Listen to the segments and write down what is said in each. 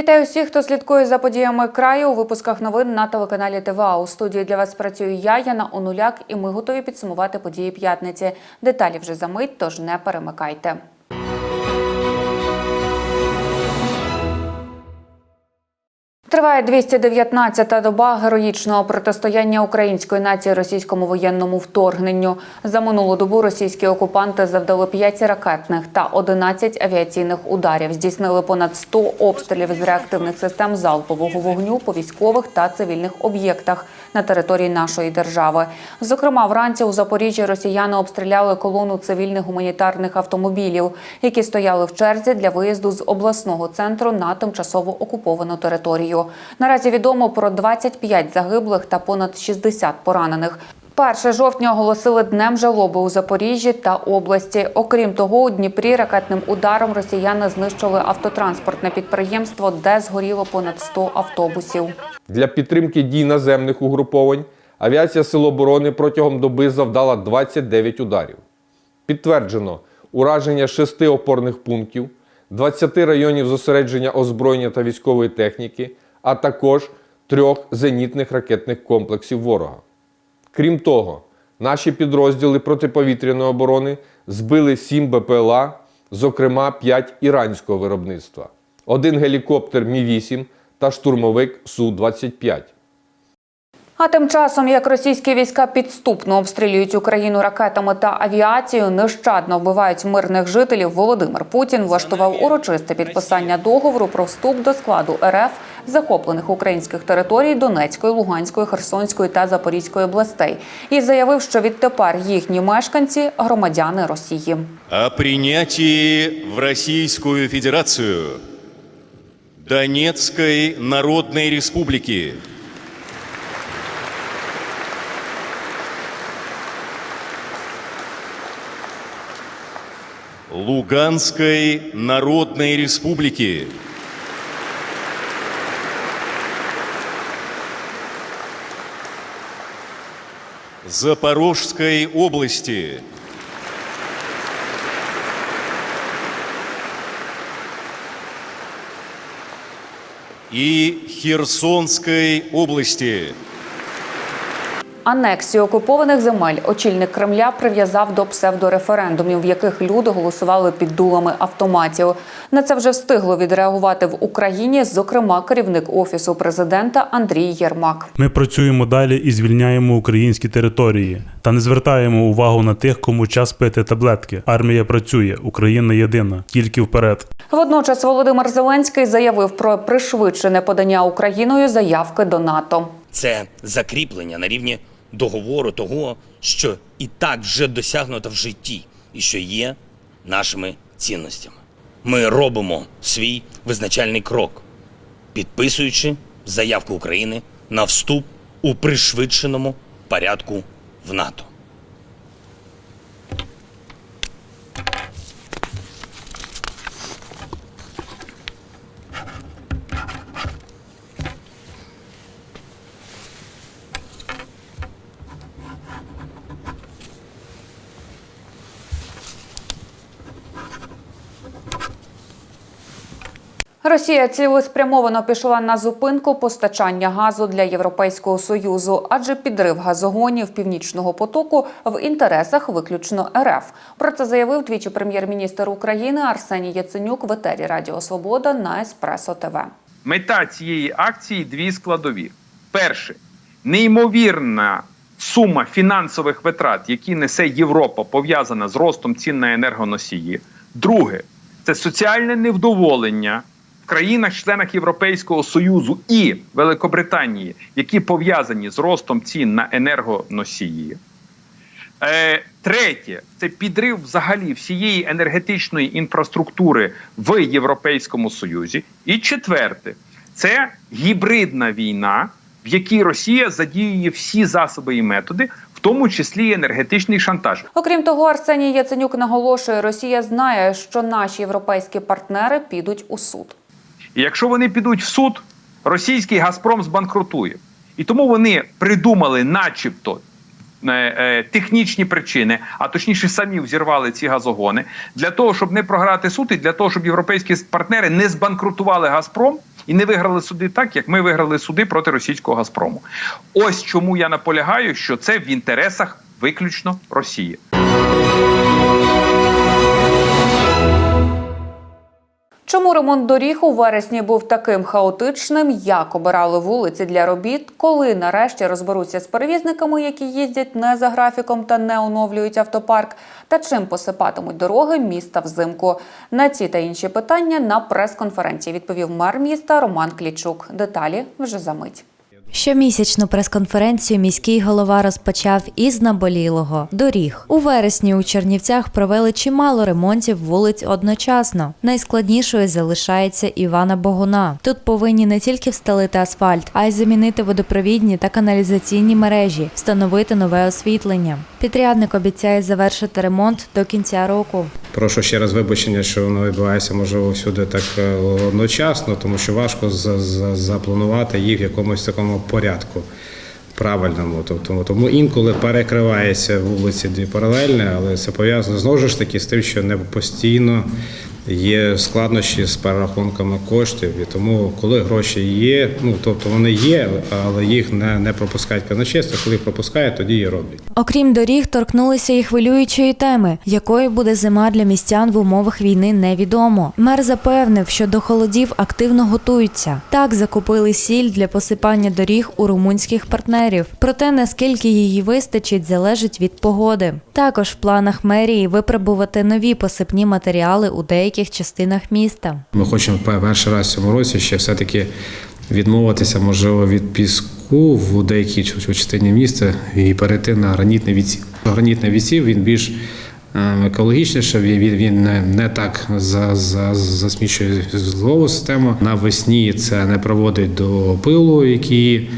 Вітаю всіх, хто слідкує за подіями краю у випусках новин на телеканалі ТВА. У студії для вас працюю я, Яна Онуляк, і ми готові підсумувати події п'ятниці. Деталі вже за мить, тож не перемикайте. Триває 219-та доба героїчного протистояння української нації російському воєнному вторгненню. За минулу добу російські окупанти завдали 5 ракетних та 11 авіаційних ударів. Здійснили понад 100 обстрілів з реактивних систем залпового вогню по військових та цивільних об'єктах на території нашої держави. Зокрема, вранці у Запоріжжі росіяни обстріляли колону цивільних гуманітарних автомобілів, які стояли в черзі для виїзду з обласного центру на тимчасово окуповану територію. Наразі відомо про 25 загиблих та понад 60 поранених. 1 жовтня оголосили днем жалоби у Запоріжжі та області. Окрім того, у Дніпрі ракетним ударом росіяни знищили автотранспортне підприємство, де згоріло понад 100 автобусів. Для підтримки дій наземних угруповань авіація Сил оборони протягом доби завдала 29 ударів. Підтверджено ураження шести опорних пунктів, 20 районів зосередження озброєння та військової техніки, а також трьох зенітних ракетних комплексів ворога. Крім того, наші підрозділи протиповітряної оборони збили 7 БПЛА, зокрема 5 іранського виробництва, один гелікоптер Мі-8 та штурмовик Су-25. А тим часом, як російські війська підступно обстрілюють Україну ракетами та авіацією, нещадно вбивають мирних жителів, Володимир Путін влаштував урочисте підписання договору про вступ до складу РФ захоплених українських територій Донецької, Луганської, Херсонської та Запорізької областей і заявив, що відтепер їхні мешканці громадяни Росії. о принятии в Российскую Федерацию Донецкой Народной Республики. Луганской Народной Республики. Запорожской области. И Херсонской области. Анексію окупованих земель очільник Кремля прив'язав до псевдореферендумів, в яких люди голосували під дулами автоматів. На це вже встигло відреагувати в Україні, зокрема керівник офісу президента Андрій Єрмак. Ми працюємо далі і звільняємо українські території та не звертаємо увагу на тих, кому час пити таблетки. Армія працює, Україна єдина, тільки вперед. Водночас Володимир Зеленський заявив про пришвидшене подання Україною заявки до НАТО. це закріплення на рівні договору того, що і так вже досягнуто в житті, і що є нашими цінностями. Ми робимо свій визначальний крок, підписуючи заявку України на вступ у пришвидшеному порядку в НАТО. Росія цілеспрямовано пішла на зупинку постачання газу для Європейського союзу, адже підрив газогонів північного потоку в інтересах виключно РФ. Про це заявив двічі прем'єр-міністр України Арсеній Яценюк в етері Радіо Свобода на Еспресо ТВ. Мета цієї акції дві складові: перше неймовірна сума фінансових витрат, які несе Європа, пов'язана з ростом цін на енергоносії. Друге це соціальне невдоволення країнах-членах Європейського Союзу і Великобританії, які пов'язані з ростом цін на енергоносії. Е, третє це підрив взагалі всієї енергетичної інфраструктури в Європейському Союзі. І четверте це гібридна війна, в якій Росія задіює всі засоби і методи, в тому числі енергетичний шантаж. Окрім того, Арсеній Яценюк наголошує, Росія знає, що наші європейські партнери підуть у суд. І якщо вони підуть в суд, російський Газпром збанкрутує. І тому вони придумали, начебто, е, е, технічні причини, а точніше самі взірвали ці газогони, для того, щоб не програти суд, і для того, щоб європейські партнери не збанкрутували Газпром і не виграли суди так, як ми виграли суди проти російського Газпрому. Ось чому я наполягаю, що це в інтересах виключно Росії. Чому ремонт доріг у вересні був таким хаотичним? Як обирали вулиці для робіт? Коли нарешті розберуться з перевізниками, які їздять не за графіком та не оновлюють автопарк? Та чим посипатимуть дороги міста взимку? На ці та інші питання на прес-конференції відповів мер міста Роман Клічук. Деталі вже за мить. Щомісячну прес-конференцію міський голова розпочав із наболілого доріг. У вересні у Чернівцях провели чимало ремонтів вулиць одночасно. Найскладнішою залишається Івана Богуна. Тут повинні не тільки встелити асфальт, а й замінити водопровідні та каналізаційні мережі, встановити нове освітлення. Підрядник обіцяє завершити ремонт до кінця року. Прошу ще раз вибачення, що воно відбувається можливо всюди так е, одночасно, тому що важко за- за- запланувати їх в якомусь такому порядку правильному. Тобто, тому інколи перекриваються вулиці дві паралельні, але це пов'язано знову ж таки з тим, що не постійно є складнощі з перерахунками коштів. І тому, коли гроші є, ну тобто вони є, але їх не, не пропускають казначейство. Коли пропускають, тоді і роблять. Окрім доріг, торкнулися і хвилюючої теми, якою буде зима для містян в умовах війни, невідомо. Мер запевнив, що до холодів активно готуються. Так закупили сіль для посипання доріг у румунських партнерів. Проте наскільки її вистачить, залежить від погоди. Також в планах мерії випробувати нові посипні матеріали у деяких частинах міста. Ми хочемо перший раз в цьому році ще все-таки відмовитися, можливо, від піску в деякій частині міста і перейти на гранітний відсів. Гранітний відсів він більш е, екологічніше, він, він не, не так за, за, засмічує злову систему. Навесні це не проводить до пилу, який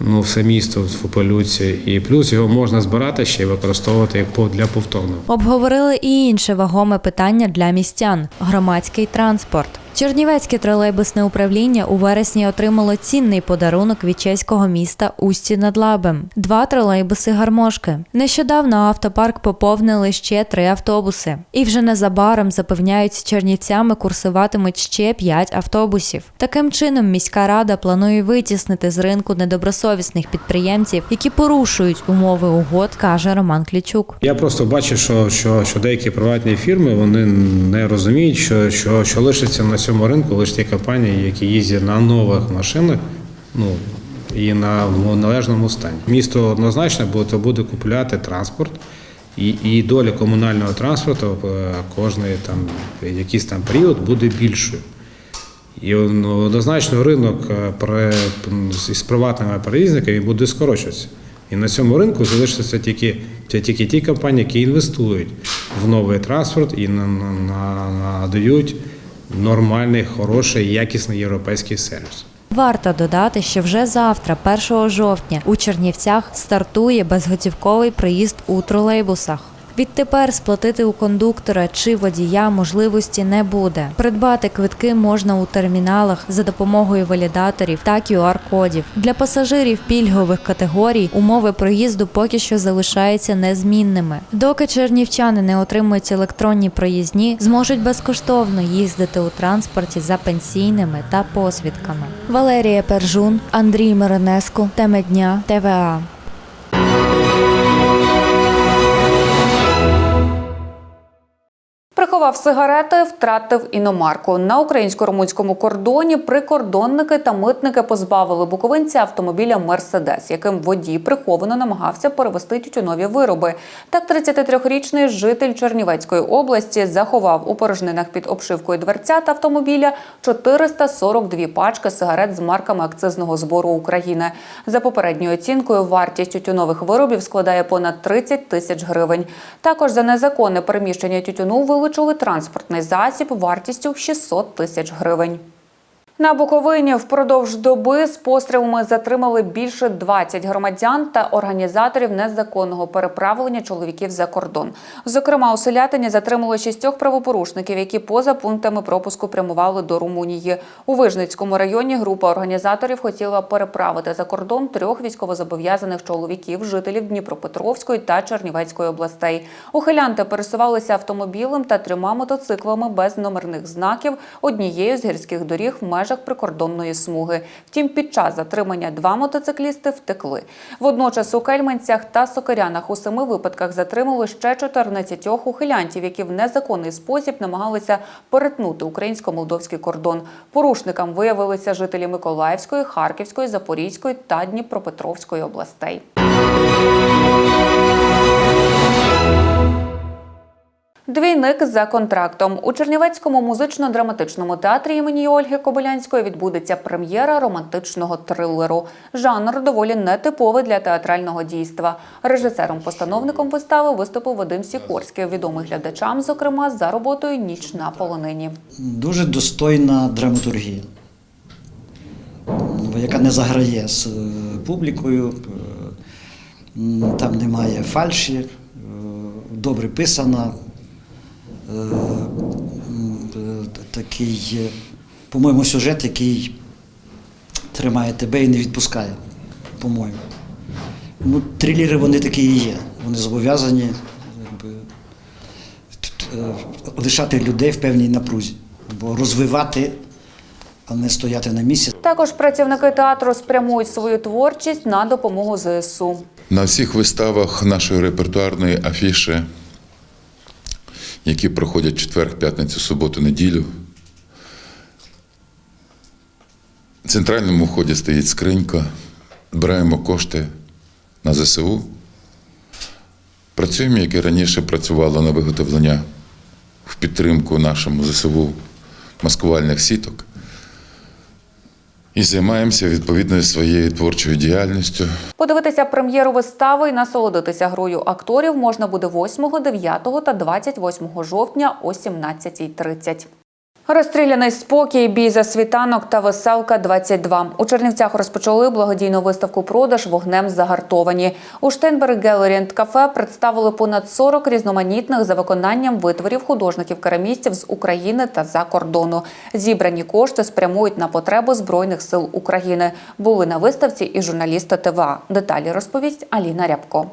ну, все місто в полюці, і плюс його можна збирати ще й використовувати як для повторного. Обговорили і інше вагоме питання для містян громадський транспорт. Чернівецьке тролейбусне управління у вересні отримало цінний подарунок від чеського міста Усті над Лабем. Два тролейбуси гармошки. Нещодавно автопарк поповнили ще три автобуси. І вже незабаром запевняють, чернівцями курсуватимуть ще п'ять автобусів. Таким чином, міська рада планує витіснити з ринку недобросовісних підприємців, які порушують умови угод, каже Роман Клічук. Я просто бачу, що, що, що деякі приватні фірми вони не розуміють, що, що, що лишиться на цьому ринку лише ті компанії, які їздять на нових машинах, ну і на належному стані. Місто однозначно буде, буде купувати транспорт. І, і доля комунального транспорту е, кожний там якийсь там період буде більшою. І ну, однозначно ринок е, з приватними перевізниками буде скорочуватися. І на цьому ринку залишаться тільки, тільки ті компанії, які інвестують в новий транспорт і на- на- на- надають нормальний, хороший, якісний європейський сервіс. Варто додати, що вже завтра, 1 жовтня, у Чернівцях стартує безготівковий приїзд у тролейбусах. Відтепер сплатити у кондуктора чи водія можливості не буде. Придбати квитки можна у терміналах за допомогою валідаторів та QR-кодів. Для пасажирів пільгових категорій умови проїзду поки що залишаються незмінними. Доки чернівчани не отримують електронні проїзні, зможуть безкоштовно їздити у транспорті за пенсійними та посвідками. Валерія Пержун, Андрій Миронеску, Теми дня, ТВА. Приховав сигарети, втратив іномарку. На українсько-румунському кордоні прикордонники та митники позбавили буковинця автомобіля Мерседес, яким водій приховано намагався перевести тютюнові вироби. Так, 33-річний житель Чернівецької області заховав у порожнинах під обшивкою дверцят автомобіля 442 пачки сигарет з марками акцизного збору України. За попередньою оцінкою, вартість тютюнових виробів складає понад 30 тисяч гривень. Також за незаконне переміщення тютюну вилучили транспортний засіб вартістю 600 тисяч гривень. На Буковині впродовж доби з пострілами затримали більше 20 громадян та організаторів незаконного переправлення чоловіків за кордон. Зокрема, у Селятині затримали шістьох правопорушників, які поза пунктами пропуску прямували до Румунії. У Вижницькому районі група організаторів хотіла переправити за кордон трьох військовозобов'язаних чоловіків, жителів Дніпропетровської та Чернівецької областей. Ухилянти пересувалися автомобілем та трьома мотоциклами без номерних знаків однією з гірських доріг в межах межах прикордонної смуги. Втім, під час затримання два мотоциклісти втекли. Водночас у Кельменцях та Сокирянах у семи випадках затримали ще 14 ухилянтів, які в незаконний спосіб намагалися перетнути українсько-молдовський кордон. Порушникам виявилися жителі Миколаївської, Харківської, Запорізької та Дніпропетровської областей. Двійник за контрактом у Чернівецькому музично-драматичному театрі імені Ольги Кобилянської відбудеться прем'єра романтичного трилеру. Жанр доволі нетиповий для театрального дійства. Режисером-постановником вистави виступив Вадим Сікорський, відомий глядачам, зокрема за роботою Ніч на полонині. дуже достойна драматургія, яка не заграє з е, публікою, е, там немає фальші, е, добре писана. Е, Такий, по-моєму, сюжет, який тримає тебе і не відпускає, по-моєму. Ну, трилери вони такі і є. Вони зобов'язані якби, е, лишати людей в певній напрузі, або розвивати, а не стояти на місці. Також працівники театру спрямують свою творчість на допомогу ЗСУ. На всіх виставах нашої репертуарної афіши, які проходять четвер, п'ятницю, суботу, неділю, в центральному вході стоїть скринька, збираємо кошти на ЗСУ. Працюємо, як і раніше працювало на виготовлення в підтримку нашому ЗСУ маскувальних сіток. І займаємося відповідною своєю творчою діяльністю. Подивитися прем'єру вистави і насолодитися грою акторів можна буде 8, 9 та 28 жовтня о 17.30. Розстріляний спокій, бій за світанок та веселка 22 У Чернівцях розпочали благодійну виставку продаж вогнем загартовані. У Штейнберг Gallery кафе представили понад 40 різноманітних за виконанням витворів художників-керамістів з України та за кордону. Зібрані кошти спрямують на потреби збройних сил України. Були на виставці і журналісти ТВА. Деталі розповість Аліна Рябко.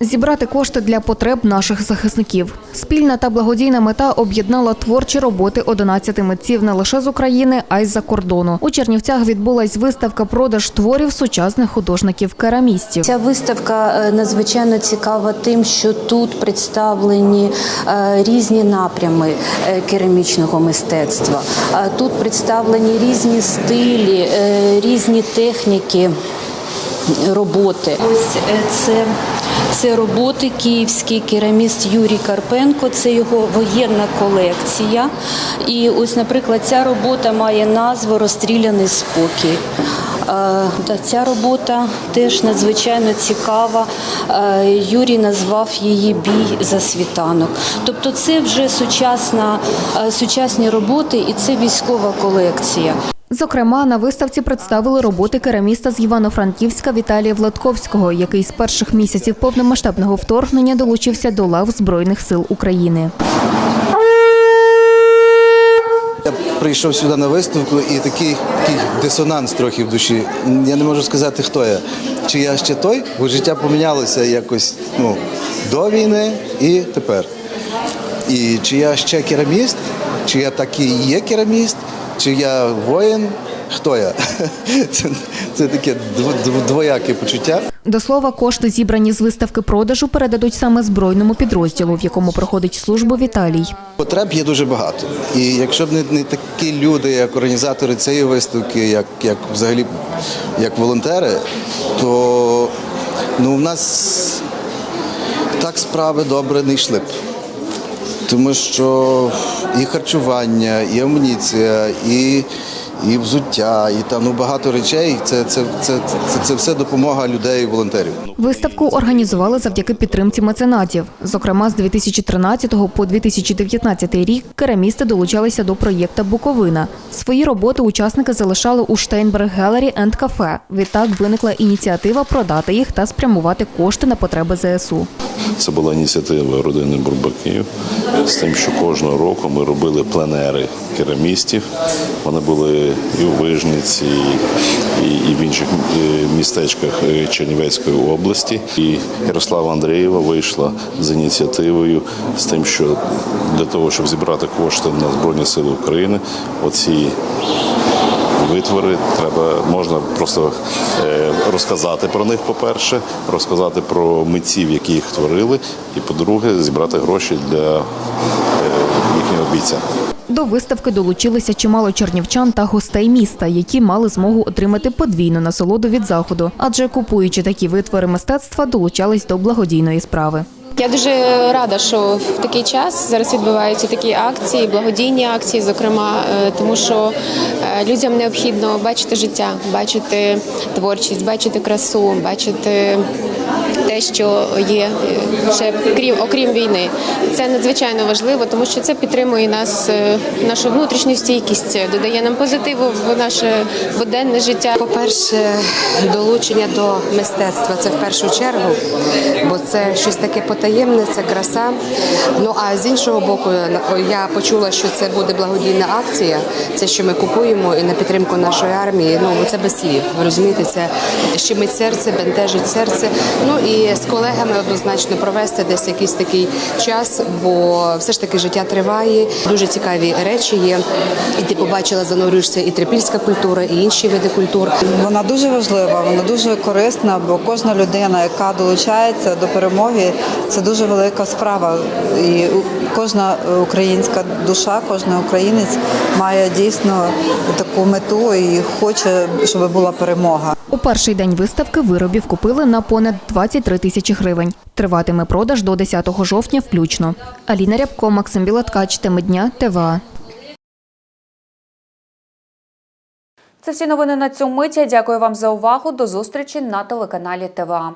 Зібрати кошти для потреб наших захисників. Спільна та благодійна мета об'єднала творчі роботи 11 митців не лише з України, а й з-за кордону. У Чернівцях відбулась виставка продаж творів сучасних художників-керамістів. Ця виставка е, надзвичайно цікава тим, що тут представлені е, різні напрями е, керамічного мистецтва. Тут представлені різні стилі, різні техніки роботи. Ось це. Це роботи київський кераміст Юрій Карпенко, це його воєнна колекція. І ось, наприклад, ця робота має назву Розстріляний спокій. Е, Ця робота теж надзвичайно цікава. Е, Юрій назвав її Бій за світанок. Тобто, це вже сучасна, е, сучасні роботи і це військова колекція. Зокрема, на виставці представили роботи кераміста з Івано-Франківська Віталія Владковського, який з перших місяців повномасштабного вторгнення долучився до лав Збройних сил України. Прийшов сюди на виставку і такий, такий дисонанс трохи в душі. Я не можу сказати, хто я. Чи я ще той, бо життя помінялося якось ну, до війни і тепер. І чи я ще кераміст, чи я таки є кераміст, чи я воїн, хто я? Це, це таке дв- дв- двояке почуття. До слова, кошти, зібрані з виставки продажу, передадуть саме збройному підрозділу, в якому проходить службу Віталій. Потреб є дуже багато. І якщо б не, не такі люди, як організатори цієї виставки, як, як взагалі як волонтери, то ну, в нас так справи добре не йшли б. Тому що і харчування, і амуніція, і, і взуття, і там ну, багато речей це, це, це, це, це все допомога людей і волонтерів. Виставку організували завдяки підтримці меценатів. Зокрема, з 2013 по 2019 рік керамісти долучалися до проєкта Буковина. Свої роботи учасники залишали у Штейнберг Гелері енд Кафе. Відтак виникла ініціатива продати їх та спрямувати кошти на потреби ЗСУ. Це була ініціатива родини Бурбаків з тим, що кожного року ми робили пленери керамістів. Вони були і у Вижниці, і, і в інших е, містечках е, Чернівецької області. І Ярослава Андрієва вийшла з ініціативою з тим, що для того, щоб зібрати кошти на Збройні Сили України, оці витвори. Треба можна просто е, розказати про них, по-перше, розказати про митців, які їх творили, і по-друге, зібрати гроші для бійця. До виставки долучилися чимало чернівчан та гостей міста, які мали змогу отримати подвійну насолоду від заходу, адже купуючи такі витвори мистецтва, долучались до благодійної справи. Я дуже рада, що в такий час зараз відбуваються такі акції, благодійні акції, зокрема, е, тому що е, людям необхідно бачити життя, бачити творчість, бачити красу, бачити те, що є е, ще крім окрім війни. Це надзвичайно важливо, тому що це підтримує нас, е, нашу внутрішню стійкість, додає нам позитиву в наше буденне життя. По-перше, долучення до мистецтва це в першу чергу, бо це щось таке потаємне, це краса. Ну а з іншого боку, я почула, що це буде благодійна акція. Це що ми купуємо і на підтримку нашої армії. Ну це без слів. Розумієте, це щемить серце, бентежить серце. Ну і з колегами однозначно провести десь якийсь такий час, бо все ж таки життя триває. Дуже цікаві речі є. І ти побачила, занурюєшся і трипільська культура, і інші види культур. Вона дуже важлива, вона дуже корисна, бо кожна людина, яка долучається до перемоги, це дуже велика справа. І кожна українська душа, кожен українець має дійсно таку мету і хоче, щоб була перемога. У перший день виставки виробів купили на понад 23 тисячі гривень. Триватиме продаж до 10 жовтня включно. Аліна Рябко, Максим Білаткач, теми дня, ТВА. Це всі новини на цю миті. Дякую вам за увагу. До зустрічі на телеканалі ТВА.